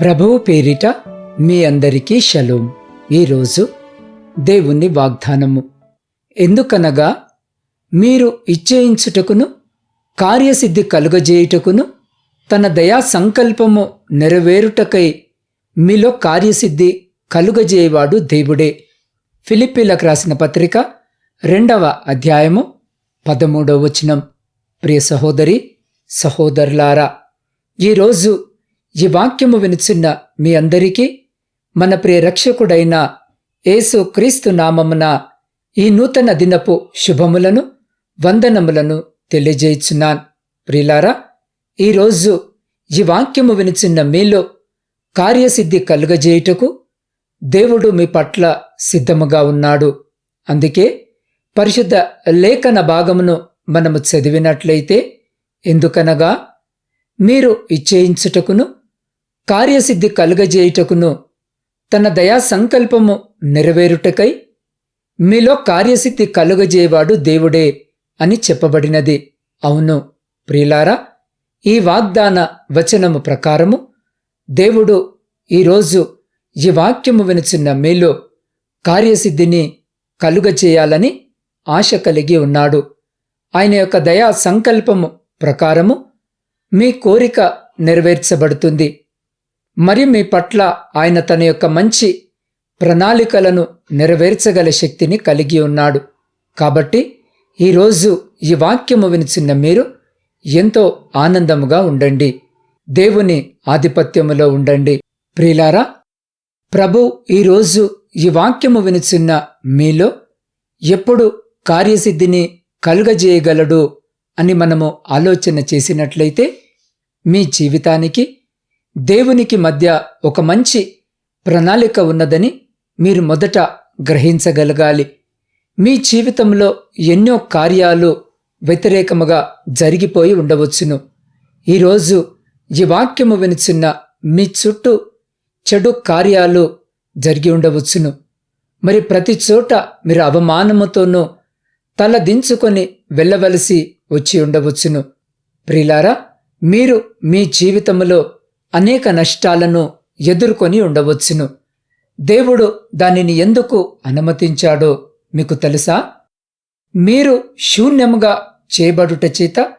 ప్రభువు పేరిట మీ అందరికీ షలోం. ఈరోజు దేవుని వాగ్దానము. ఎందుకనగా మీరు ఇచ్చేయించుటకును కార్యసిద్ధి కలుగజేయుటకును తన దయా సంకల్పము నెరవేరుటకై మీలో కార్యసిద్ధి కలుగజేయవాడు దేవుడే. ఫిలిప్పీలకు రాసిన పత్రిక రెండవ అధ్యాయము పదమూడవ వచనం. ప్రియ సహోదరి సహోదరులారా ఈరోజు ఈ వాక్యము వినుచున్న మీ అందరికీ మన ప్రియ రక్షకుడైన యేసు క్రీస్తు నామమున ఈ నూతన దినపు శుభములను వందనములను తెలియజేయుచున్నాను. ప్రియులారా ఈరోజు ఈ వాక్యము వినుచున్న మీలో కార్యసిద్ధి కలుగజేయుటకు దేవుడు మీ పట్ల సిద్ధముగా ఉన్నాడు. అందుకే పరిశుద్ధ లేఖన భాగమును మనము చదివినట్లయితే ఎందుకనగా మీరు ఇచ్చేయించుటకును కార్యసిద్ధి కలుగజేయుటకును తన దయా సంకల్పము నెరవేరుటకై మీలో కార్యసిద్ధి కలుగజేయవాడు దేవుడే అని చెప్పబడినది. అవును ప్రియులారా ఈ వాగ్దాన వచనము ప్రకారము దేవుడు ఈరోజు ఈ వాక్యము వినుచున్న మీలో కార్యసిద్ధిని కలుగచేయాలని ఆశ కలిగి ఉన్నాడు. ఆయన యొక్క దయా సంకల్పము ప్రకారము మీ కోరిక నెరవేర్చబడుతుంది. మరి మీ పట్ల ఆయన తన యొక్క మంచి ప్రణాళికలను నెరవేర్చగల శక్తిని కలిగి ఉన్నాడు. కాబట్టి ఈరోజు ఈ వాక్యము వినిచిన్న మీరు ఎంతో ఆనందముగా ఉండండి. దేవుని ఆధిపత్యములో ఉండండి. ప్రియులారా ప్రభు ఈరోజు ఈ వాక్యము వినిచిన్న మీలో ఎప్పుడు కార్యసిద్ధిని కలుగజేయగలడు అని మనము ఆలోచన చేసినట్లయితే మీ జీవితానికి దేవునికి మధ్య ఒక మంచి ప్రణాళిక ఉన్నదని మీరు మొదట గ్రహించగలగాలి. మీ జీవితంలో ఎన్నో కార్యాలు వ్యతిరేకముగా జరిగిపోయి ఉండవచ్చును. ఈరోజు ఈ వాక్యము వినిచిన్న మీ చుట్టూ చెడు కార్యాలు జరిగి ఉండవచ్చును. మరి ప్రతి చోట మీరు అవమానముతోనూ తల దించుకొని వెళ్ళవలసి వచ్చి ఉండవచ్చును. ప్రిలారా మీరు మీ జీవితంలో అనేక నష్టాలను ఎదుర్కొని ఉండవచ్చును. దేవుడు దానిని ఎందుకు అనుమతించాడో మీకు తెలుసా? మీరు శూన్యముగా చేయబడుట చేత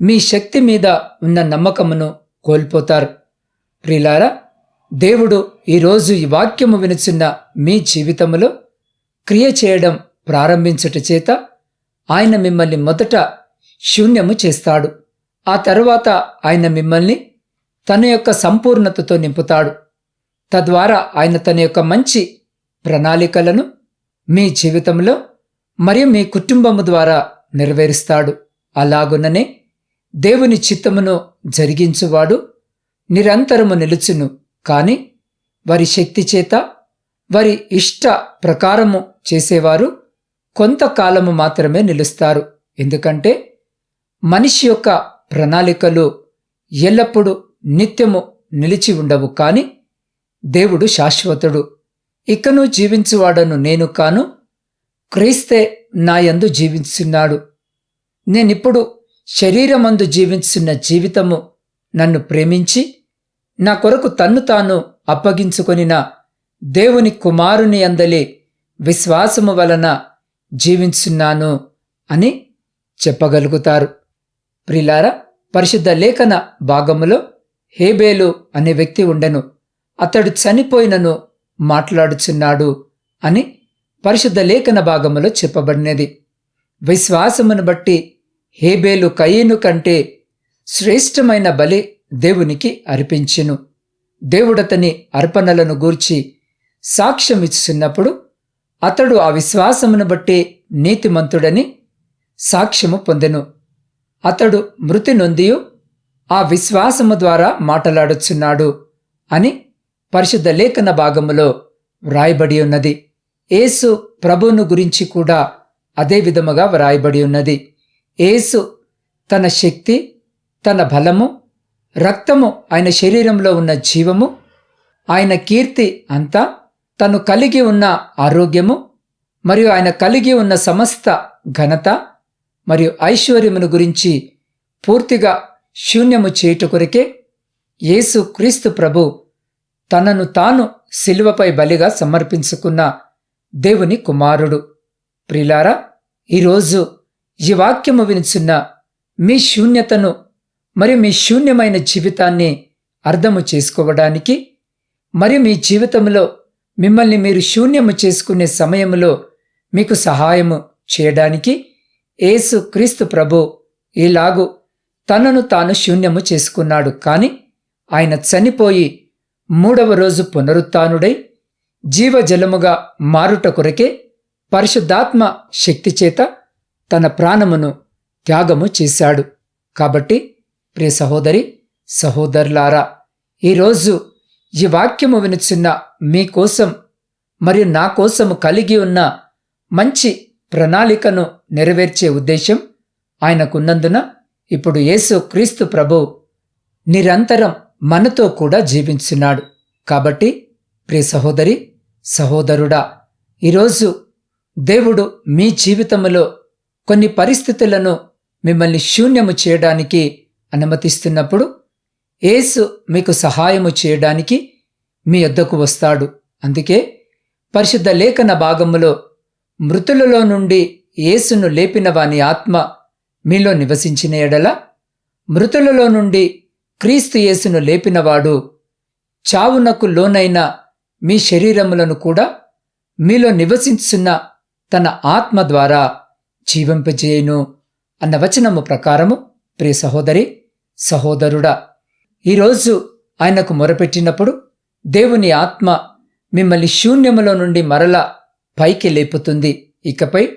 మీ శక్తి మీద ఉన్న నమ్మకమును కోల్పోతారు. ప్రిలారా దేవుడు ఈరోజు ఈ వాక్యము వినుచున్న మీ జీవితములో క్రియ చేయడం ప్రారంభించుట చేత ఆయన మిమ్మల్ని మొదట శూన్యము చేస్తాడు. ఆ తరువాత ఆయన మిమ్మల్ని తన యొక్క సంపూర్ణతతో నింపుతాడు. తద్వారా ఆయన తన యొక్క మంచి ప్రణాళికలను మీ జీవితంలో మరియు మీ కుటుంబము ద్వారా నెరవేరుస్తాడు. అలాగుననే దేవుని చిత్తమును జరిగించువాడు నిరంతరము నిలుచును. కాని వారి శక్తి చేత వారి ఇష్ట ప్రకారము చేసేవారు కొంతకాలము మాత్రమే నిలుస్తారు. ఎందుకంటే మనిషి యొక్క ప్రణాళికలు ఎల్లప్పుడూ నిత్యము నిలిచి ఉండవు కాని దేవుడు శాశ్వతుడు. ఇకను జీవించువాడను నేను కాను క్రీస్తే నాయందు జీవించున్నాడు. నేనిప్పుడు శరీరమందు జీవించున్న జీవితము నన్ను ప్రేమించి నా కొరకు తన్ను తాను అప్పగించుకొనిన దేవుని కుమారుని అందలి విశ్వాసము వలన జీవించున్నాను అని చెప్పగలుగుతారు. ప్రిలారా పరిశుద్ధ లేఖన భాగములో హేబేలు అనే వ్యక్తి ఉండెను. అతడు చనిపోయినను మాట్లాడుచున్నాడు అని పరిశుద్ధ లేఖన భాగములో చెప్పబడినది. విశ్వాసమును బట్టి హేబేలు కయ్యను కంటే శ్రేష్టమైన బలి దేవునికి అర్పించెను. దేవుడతని అర్పణలను గూర్చి సాక్ష్యమిచ్చుచున్నప్పుడు అతడు ఆ విశ్వాసమును బట్టి నీతిమంతుడని సాక్ష్యము పొందెను. అతడు మృతి నొందియు ఆ విశ్వాసము ద్వారా మాట్లాడుచున్నాడు అని పరిశుద్ధ లేఖన భాగములో వ్రాయబడి ఉన్నది. ఏసు ప్రభువును గురించి కూడా అదే విధముగా వ్రాయబడి ఉన్నది. ఏసు తన శక్తి తన బలము రక్తము ఆయన శరీరంలో ఉన్న జీవము ఆయన కీర్తి అంతా తను కలిగి ఉన్న ఆరోగ్యము మరియు ఆయన కలిగి ఉన్న సమస్త ఘనత మరియు ఐశ్వర్యమును గురించి పూర్తిగా శూన్యము చేయుట కొరకే యేసు క్రీస్తు ప్రభు తనను తాను శిలువపై బలిగా సమర్పించుకున్న దేవుని కుమారుడు. ప్రిలారా ఈరోజు ఈ వాక్యము వినిచున్న మీ శూన్యతను మరియు మీ శూన్యమైన జీవితాన్ని అర్థము చేసుకోవడానికి మరి మీ జీవితంలో మిమ్మల్ని మీరు శూన్యము చేసుకునే సమయంలో మీకు సహాయము చేయడానికి ఏసు క్రీస్తు ప్రభు ఈలాగు తనను తాను శూన్యము చేసుకున్నాడు కాని ఆయన చనిపోయి మూడవ రోజు పునరుత్నుడై జీవజలముగా మారుట కొరకే పరిశుద్ధాత్మ శక్తి చేత తన ప్రాణమును త్యాగము చేశాడు. కాబట్టి ప్రియ సహోదరి సహోదరులారా ఈరోజు ఈ వాక్యము వినుచున్న మీకోసం మరియు నా కోసము కలిగి ఉన్న మంచి ప్రణాళికను నెరవేర్చే ఉద్దేశం ఆయనకున్నందున ఇప్పుడు యేసు క్రీస్తు ప్రభు నిరంతరం మనతో కూడా జీవించున్నాడు. కాబట్టి ప్రియ సహోదరి సహోదరుడా ఈరోజు దేవుడు మీ జీవితంలో కొన్ని పరిస్థితులను మిమ్మల్ని శూన్యము చేయడానికి అనుమతిస్తున్నప్పుడు యేసు మీకు సహాయము చేయడానికి మీ వద్దకు వస్తాడు. అందుకే పరిశుద్ధ లేఖన భాగములో మృతులలో నుండి యేసును లేపిన వాని ఆత్మ మీలో నివసించిన ఎడల మృతులలో నుండి క్రీస్తు యేసును లేపినవాడు చావునకు లోనైన మీ శరీరములను కూడా మీలో నివసించున్న తన ఆత్మ ద్వారా జీవింపజేయును అన్న వచనము ప్రకారము ప్రియ సహోదరి సహోదరుడా ఈరోజు ఆయనకు మొరపెట్టినప్పుడు దేవుని ఆత్మ మిమ్మల్ని శూన్యములో నుండి మరల పైకి లేపుతుంది. ఇకపై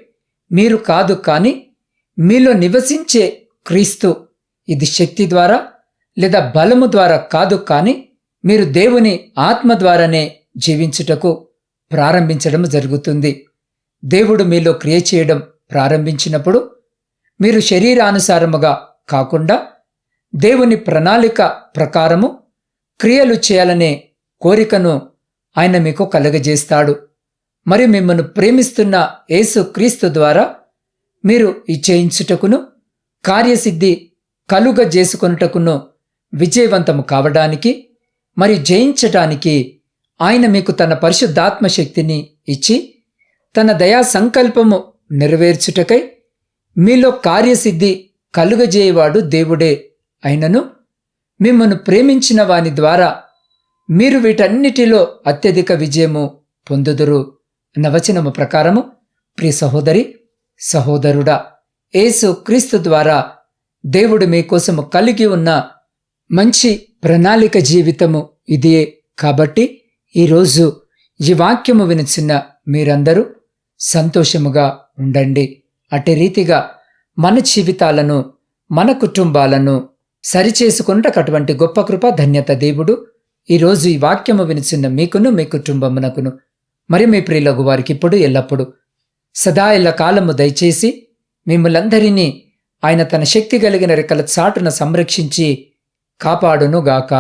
మీరు కాదు కానీ మీలో నివసించే క్రీస్తు ఇది శక్తి ద్వారా లేదా బలము ద్వారా కాదు కానీ మీరు దేవుని ఆత్మ ద్వారానే జీవించుటకు ప్రారంభించడం జరుగుతుంది. దేవుడు మీలో క్రియ చేయడం ప్రారంభించినప్పుడు మీరు శరీరానుసారముగా కాకుండా దేవుని ప్రణాళిక ప్రకారము క్రియలు చేయాలనే కోరికను ఆయన మీకు కలగజేస్తాడు. మరియు మిమ్మల్ని ప్రేమిస్తున్న యేసు క్రీస్తు ద్వారా మీరు ఇచ్చేయించుటకును కార్యసిద్ధి కలుగ చేసుకొనుటకును విజయవంతము కావడానికి మరి జయించటానికి ఆయన మీకు తన పరిశుద్ధాత్మ శక్తిని ఇచ్చి తన దయా సంకల్పము నెరవేర్చుటకై మీలో కార్యసిద్ధి కలుగజేయవాడు దేవుడే అయినను మిమ్మను ప్రేమించిన వాని ద్వారా మీరు వీటన్నిటిలో అత్యధిక విజయము పొందుదురు. నవచనము ప్రకారము ప్రియ సహోదరి సహోదరుడా యేసు క్రీస్తు ద్వారా దేవుడు మీకోసము కలిగి ఉన్న మంచి ప్రణాళిక జీవితము ఇదే కాబట్టి ఈరోజు ఈ వాక్యము వినిచిన మీరందరూ సంతోషముగా ఉండండి. అటు రీతిగా మన జీవితాలను మన కుటుంబాలను సరిచేసుకుంటకు గొప్ప కృప ధన్యత దేవుడు ఈరోజు ఈ వాక్యము వినిచిన మీకును మీ కుటుంబమునకును మరి మీ ప్రియులకు వారికి ఇప్పుడు ఎల్లప్పుడూ సదా ఎల్ల కాలము దయచేసి మిమ్మలందరినీ ఆయన తన శక్తి కలిగిన రెక్కల చాటున సంరక్షించి కాపాడునుగాక.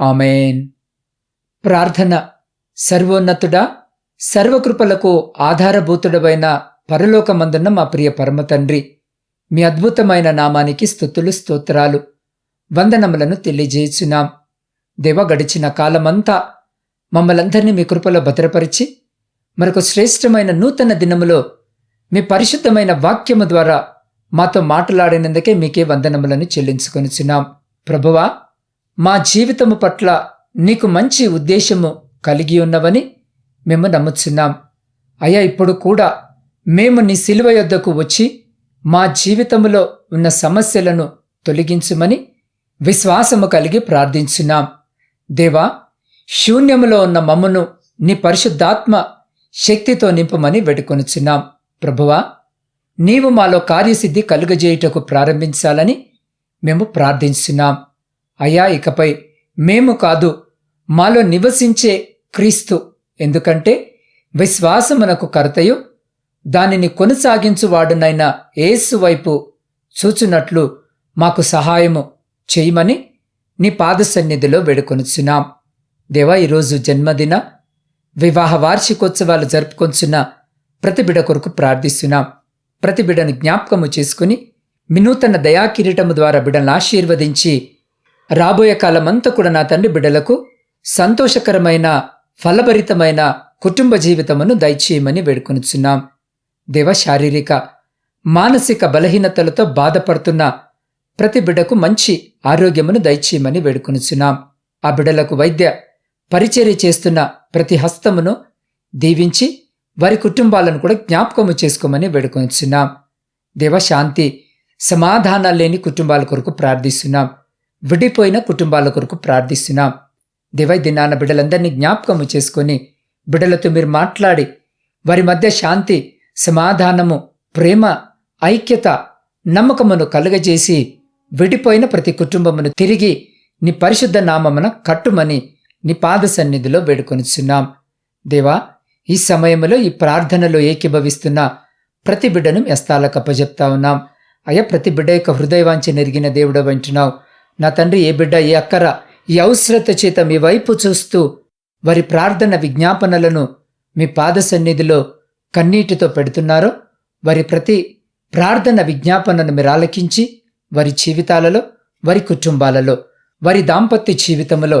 ఆమెన్. ప్రార్థన సర్వోన్నతుడా సర్వకృపలకు ఆధారభూతుడమైన పరలోకమందున్న మా ప్రియ పరమ తండ్రి మీ అద్భుతమైన నామానికి స్థుతులు స్తోత్రాలు వందనములను తెలియజేయుచున్నాం. దేవ గడిచిన కాలమంతా మమ్మలందరినీ మీ కృపలో భద్రపరిచి మరొక శ్రేష్టమైన నూతన దినములో మీ పరిశుద్ధమైన వాక్యము ద్వారా మాతో మాట్లాడినందుకే మీకే వందనములను చెల్లించుకొనిచున్నాం. ప్రభువా మా జీవితము పట్ల నీకు మంచి ఉద్దేశము కలిగి ఉన్నవని మేము నమ్ముచున్నాం. అయ్యా ఇప్పుడు కూడా మేము నీ శిలువ యొద్దకు వచ్చి మా జీవితములో ఉన్న సమస్యలను తొలగించమని విశ్వాసము కలిగి ప్రార్థించున్నాం. దేవా శూన్యములో ఉన్న మమ్మను నీ పరిశుద్ధాత్మ శక్తితో నింపమని వేడుకొనుచున్నాం. ప్రభువా నీవు మాలో కార్యసిద్ధి కలుగజేయుటకు ప్రారంభించాలని మేము ప్రార్థించున్నాం. అయ్యా ఇకపై మేము కాదు మాలో నివసించే క్రీస్తు. ఎందుకంటే విశ్వాసమునకు కర్తయు దానిని కొనసాగించువాడునైన ఏసు వైపు చూచునట్లు మాకు సహాయము చేయమని నీ పాద సన్నిధిలో వేడుకొనుచున్నాం. దేవా ఈరోజు జన్మదిన వివాహ వార్షికోత్సవాలు జరుపుకొంచున్న ప్రతి బిడ కొరకు ప్రార్థిస్తున్నాం. ప్రతి బిడను జ్ఞాపకము చేసుకుని వినూతన దయాకిరీటము ద్వారా బిడలను ఆశీర్వదించి రాబోయే కాలమంతా కూడా నా తండ్రి బిడలకు సంతోషకరమైన ఫలభరితమైన కుటుంబ జీవితమును దయచేయమని వేడుకొనుచున్నాం. దేవ శారీరక మానసిక బలహీనతలతో బాధపడుతున్న ప్రతి బిడ్డకు మంచి ఆరోగ్యమును దయచేయమని వేడుకొనుచున్నాం. ఆ బిడ్డలకు వైద్య పరిచర్య చేస్తున్న ప్రతి హస్తమును దీవించి వారి కుటుంబాలను కూడా జ్ఞాపకము చేసుకోమని వేడుకొనుచున్నాం. దేవ శాంతి సమాధానాలు లేని కుటుంబాల కొరకు ప్రార్థిస్తున్నాం. విడిపోయిన కుటుంబాల కొరకు ప్రార్థిస్తున్నాం. దేవై దినాన బిడ్డలందరినీ జ్ఞాపకము చేసుకొని బిడ్డలతో మీరు మాట్లాడి వారి మధ్య శాంతి సమాధానము ప్రేమ ఐక్యత నమ్మకమును కలుగజేసి విడిపోయిన ప్రతి కుటుంబమును తిరిగి నీ పరిశుద్ధ నామమున కట్టుమని నీ పాద సన్నిధిలో వేడుకొనిచున్నాం. దేవా ఈ సమయంలో ఈ ప్రార్థనలో ఏకీభవిస్తున్న ప్రతి బిడ్డను ఎస్తాలకు అప్పజెప్తా ఉన్నాం. అయ్యా ప్రతి బిడ్డ యొక్క హృదయవాంచి నెరిగిన దేవుడు వింటున్నావు నా తండ్రి ఏ బిడ్డ ఏ అక్కర ఈ అవసరత చేత మీ వైపు చూస్తూ వారి ప్రార్థన విజ్ఞాపనలను మీ పాద సన్నిధిలో కన్నీటితో పెడుతున్నారో వారి ప్రతి ప్రార్థన విజ్ఞాపనను మీరు ఆలకించి వారి జీవితాలలో వారి కుటుంబాలలో వారి దాంపత్య జీవితములో